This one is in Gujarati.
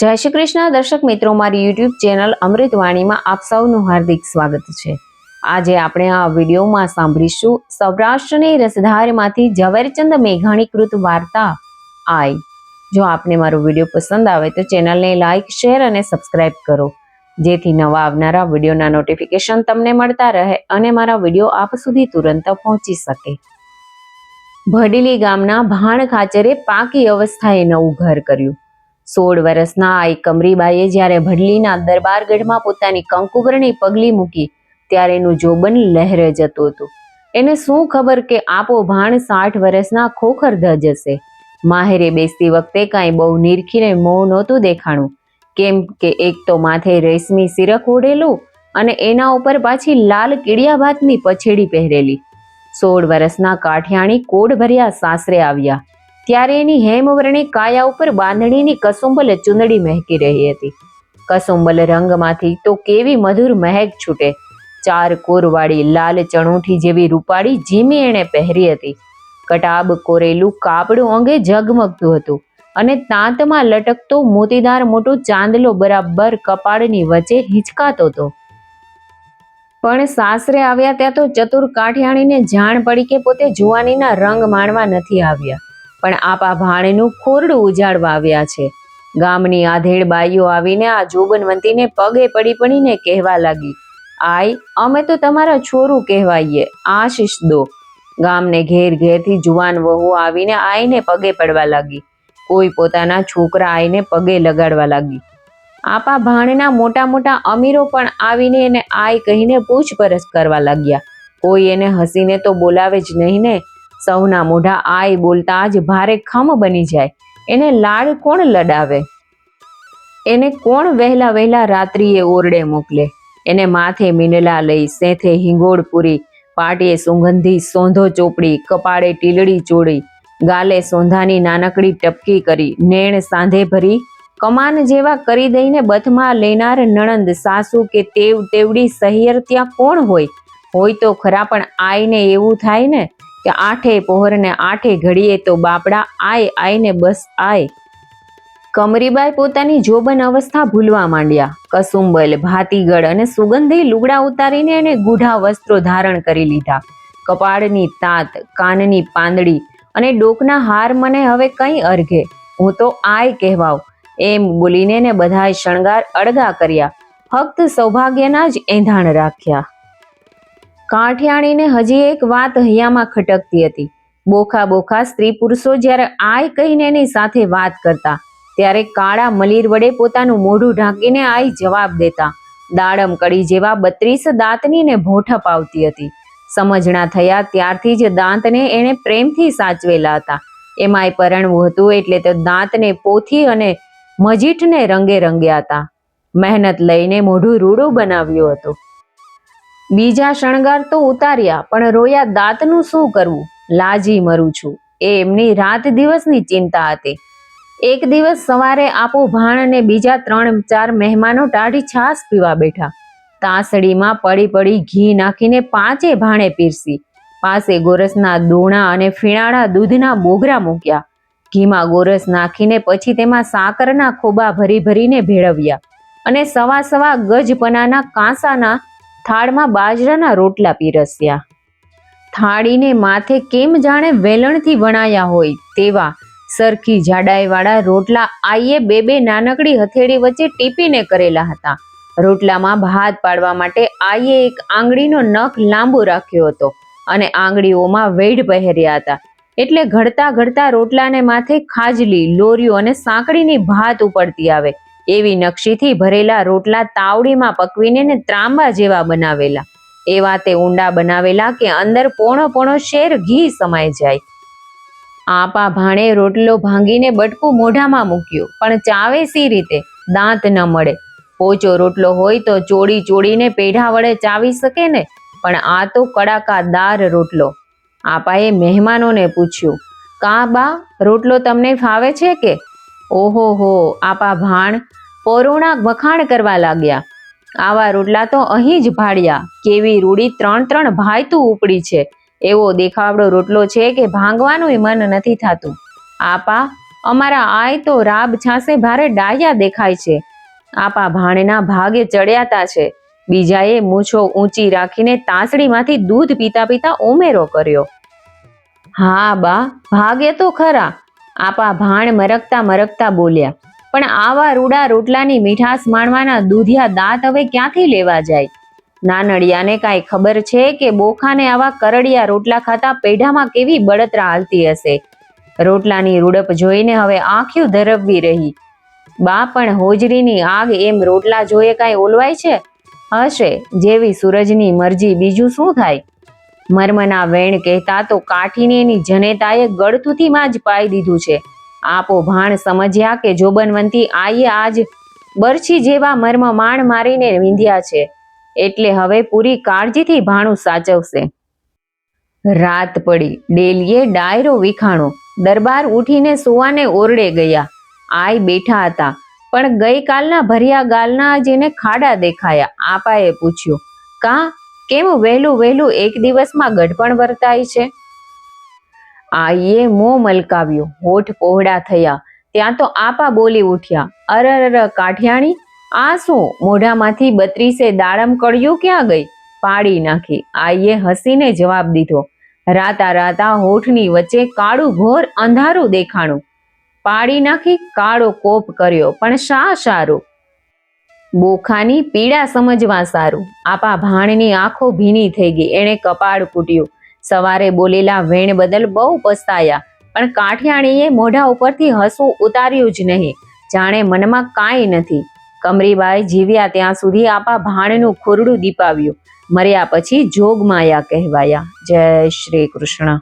જય શ્રી કૃષ્ણ. દર્શક મિત્રો, મારી યુટ્યુબ ચેનલ અમૃતવાણીમાં આપ સૌનું હાર્દિક સ્વાગત છે. આજે આપણે આ વિડીયોમાં સાંભળીશું સૌરાષ્ટ્રની રસધારમાંથી ઝવેરચંદ મેઘાણીકૃત વાર્તા આઈ. જો આપને મારો વીડિયો પસંદ આવે તો ચેનલને લાઇક શેર અને સબસ્ક્રાઇબ કરો. જેથી નવા આવનારા વિડીયોના નોટિફિકેશન તમને મળતા રહે અને મારા વીડિયો આપ સુધી તુરંત પહોંચી શકે. ભડીલી ગામના ભાણ ખાચરે પાકી અવસ્થાએ નવું ઘર કર્યું. સોળ વર્ષના આઈ કમરીબાઈએ જ્યારે ભડલીના દરબારગઢમાં પોતાની કંકુવરણી પગલી મૂકી, ત્યારે એનું જોબન લહેરે જતું હતું. એને શું ખબર કે આપો ભાણ સાઠ વર્ષના ખોખર ધજ હશે? માહેરે બેસતી વખતે કાંઈ બહુ નિરખીને મોં નહોતું દેખાણું. કેમ કે એક તો માથે રેશમી સિરક ઓઢેલું અને એના ઉપર પાછી લાલ કીડિયા ભાતની પછેડી પહેરેલી. સોળ વર્ષના કાઠિયાણી કોડ ભર્યા સાસરે આવ્યા. ત્યારે એની હેમવર્ણી કાયા ઉપર બાંધણીની કસુંબલ ચુંદડી મહેકી રહી હતી. કસુંબલ રંગમાંથી તો કેવી મધુર મહેક છૂટે. ચાર કોરવાળી લાલ ચણુઠી જેવી રૂપાળી જીમી એણે પહેરી હતી. કટાબ કોરેલું કાપડું અંગે ઝગમગતું હતું અને તાંતમાં લટકતો મોતીદાર મોટો ચાંદલો બરાબર કપાળની વચ્ચે હિંચકાતો હતો. પણ સાસરે આવ્યા ત્યાં તો ચતુર કાઠિયાણીને જાણ પડી કે પોતે જુવાનીના રંગ માણવા નથી આવ્યા. પણ આપા ભાણેનું ખોરડું ઉજાડવા આવ્યા છે. ગામની આધેડ બાઈઓ આવીને આ જોબનવંતીને પગે પડી પડીને કહેવા લાગી આઈ અમે તો તમારા છોરું કહેવાઈએ, આશીષ દો. ગામને ઘેર ઘેરથી જુવાન વહુ આવીને આઈને પગે પડવા લાગી. કોઈ પોતાના છોકરા આઈને પગે લગાડવા લાગી. આપા ભાણના મોટા મોટા અમીરો પણ આવીને એને આઈ કહીને પૂછપરછ કરવા લાગ્યા. કોઈ એને હસીને તો બોલાવે જ નહીં ને? સૌના મોઢા આય બોલતા જ ભારે ખમ બની જાય. એને લાડ કોણ લડાવે? એને કોણ વહેલા વહેલા રાત્રિએ ઓરડે મોકલે? એને માથે મીંડલા લઈ સેથે હિંગોળ પૂરી પાટીએ સુગંધી સોંધો ચોપડી, કપાળે ટીલડી ચોડી ગાલે સોંધાની નાનકડી ટપકી કરી, નેણ સાંધે ભરી, કમાન જેવા કરી દઈને બથમાં લેનાર નણંદ સાસુ કે તેવ તેવડી સહિયર ત્યાં કોણ હોય? હોય તો ખરા પણ આઈને એવું થાય ને? કે આઠે પહોરને આઠે ઘડીએ તો બાપડા આય આઈને બસ આય. કમરીબાઈ પોતાની જોબન અવસ્થા ભૂલવા માંડ્યા. કસુંબલ, ભાતીગળ અને સુગંધી લુગડા ઉતારીને એને ગુઢા વસ્ત્રો ધારણ કરી લીધા. કપાળની તાત, કાનની પાંદડી અને ડોકના હાર મને હવે કંઈ અર્ઘે. હું તો આય કહેવાવ. એમ બોલીને ને બધાએ શણગાર અળગા કર્યા. ફક્ત સૌભાગ્યના જ એંધાણ રાખ્યા. કાઠિયાણીને હજી એક વાત હૈયામાં ખટકતી હતી. બોખા બોખા સ્ત્રી પુરુષો જ્યારે આય કહીને એની સાથે વાત કરતા, ત્યારે કાળા મલીર વડે પોતાનું મોઢું ઢાંકીને આઈ જવાબ દેતા. દાડમ કડી જેવા બત્રીસ દાંતની ને ભોઠપ આવતી હતી. સમજણા થયા ત્યારથી જ દાંતને એણે પ્રેમથી સાચવેલા હતા. એમાંય પરણવું હતું એટલે તો દાંતને પોથી અને મજીઠને રંગે રંગ્યા હતા. મહેનત લઈને મોઢું રૂડું બનાવ્યું હતું. બીજા શણગાર તો ઉતાર્યા, પણ રોયા દાંતનું શું કરવું? લાજી મરું છું. એ એમની રાત દિવસની ચિંતા હતી. એક દિવસ સવારે આપો ભાણ અને બીજા ત્રણ, ચાર મહેમાનો ટાઢી છાસ પીવા બેઠા. તાસડીમાં પડી પડી ઘી નાખીને પાંચે ભાણે પીરસી. પાસે ગોરસના દોણા અને ફીણાળા દૂધના બોગરા મૂક્યા. ઘીમાં ગોરસ નાખીને પછી તેમાં સાકરના ખોબા ભરી ભરીને ભેળવ્યા. અને સવા સવા ગજપનાના કાંસાના થાળમાં બાજરાના રોટલા પીરસ્યા. થાળીને માથે કેમ જાણે વેલણથી વણાયા હોય તેવા સરખી જાડાઈવાળા રોટલા આઈએ બે બે નાનકડી હથેળી વચ્ચે ટીપીને કરેલા હતા. રોટલામાં ભાત પાડવા માટે આઈએ એક આંગળીનો નખ લાંબો રાખ્યો હતો અને આંગળીઓમાં વેઢ પહેર્યા હતા. એટલે ઘડતા ઘડતા રોટલાને માથે ખાજલી લોરીઓ અને સાંકળીની ભાત ઉપડતી આવે. એવી નકશીથી ભરેલા રોટલા તાવડીમાં પકવીને ને ત્રાંબા જેવા બનાવેલા. એવા તે ઊંડા બનાવેલા કે અંદર પોણો પોણો શેર ઘી સમાઈ જાય. આપા ભાણે રોટલો ભાંગીને બટકું મોઢામાં મૂક્યું, પણ ચાવે સી રીતે? દાંત ન મળે. પોચો રોટલો હોય તો ચોડી ચોડીને પેઢા વડે ચાવી શકે ને? પણ આ તો કડાકાદાર રોટલો. આપાએ મહેમાનોને પૂછ્યું, કા બા, રોટલો તમને ફાવે છે કે? ઓહો હો, આપા ભાણ પરોણા વખાણ કરવા લાગ્યા. આવા રોટલા તો અહીં જ ભાડ્યા. કેવી રૂડી ત્રણ ત્રણ ભાયતું ઉપડી છે. એવો દેખાવડો રોટલો છે કે ભાંગવાનું મન નથી થતું. આપા, અમારા આય તો રાબ છાસે ભારે ડાયા દેખાય છે. આપા ભાણેના ભાગે ચડ્યાતા છે. બીજાએ મૂછો ઊંચી રાખીને તાસડીમાંથી દૂધ પીતા પીતા ઉમેરો કર્યો. હા બા, ભાગે તો ખરા. આપા ભાણ મરકતા મરકતા બોલ્યા. પણ આવા રૂડા રોટલાની મીઠાશ માણવાના દૂધિયા દાંત હવે ક્યાંથી લેવા જાય? નાનડિયાને કાંઈ ખબર છે કે બોખાને આવા કરડિયા રોટલા ખાતા પેઢામાં કેવી બળતરા હાલતી હશે? રોટલાની રૂડપ જોઈને હવે આંખ્યું ધરવવી રહી. બા પણ હોજરીની આગ એમ રોટલા જોઈએ કાંઈ ઓલવાય છે? હશે, જેવી સૂરજની મરજી બીજું શું થાય? મર્મના વેણ કહેતા તો કાઠીને એની જનેતાએ ગળથુથીમાં જ પાઈ દીધું છે. આપો ભાણ સમજ્યા કે જોબનવંતી આઈએ આજ બરછી જેવા મર્મ માણ મારીને વિંધ્યા છે. એટલે હવે પૂરી કાળજીથી ભાણું સાચવશે. રાત પડી. ડેલીએ ડાયરો વિખાણો. દરબાર ઉઠીને સુવાને ઓરડે ગયા. આય બેઠા હતા. પણ ગઈકાલના ભર્યા ગાલના જેને ખાડા દેખાયા. આપાએ પૂછ્યું, કા? કેમ વહેલું વહેલું એક દિવસમાં ગઢપણ વર્તાય છે? આઈએ મો મલકાવ્યો, હોઠ પહોળા થયા. ત્યાં તો આપા બોલી ઉઠ્યા અરર કાઠિયાણી, આ શું? મોઢામાંથી બત્રીસે દાડમ કળ્યું ક્યાં ગઈ? પાડી નાખી. આઈએ હસીને જવાબ દીધો, રાતા રાતા હોઠની વચ્ચે કાળું ઘોર અંધારું દેખાણું. પાડી નાખી, કાળો કોપ કર્યો, પણ શા સારું? બોખાની પીડા સમજવા સારું. આપા ભાણની આંખો ભીની થઈ ગઈ, એણે કપાળ કૂટ્યું. સવારે બોલેલા વેણ બદલ બહુ પસ્તાયા, પણ કાઠિયાણીએ મોઢા ઉપરથી હસવું ઉતાર્યું જ નહીં. જાણે મનમાં કાંઈ નથી. કમરીબાઈ જીવ્યા ત્યાં સુધી આપા ભાણનું ખોરડું દીપાવ્યું. મર્યા પછી જોગમાયા કહેવાયા. જય શ્રી કૃષ્ણ.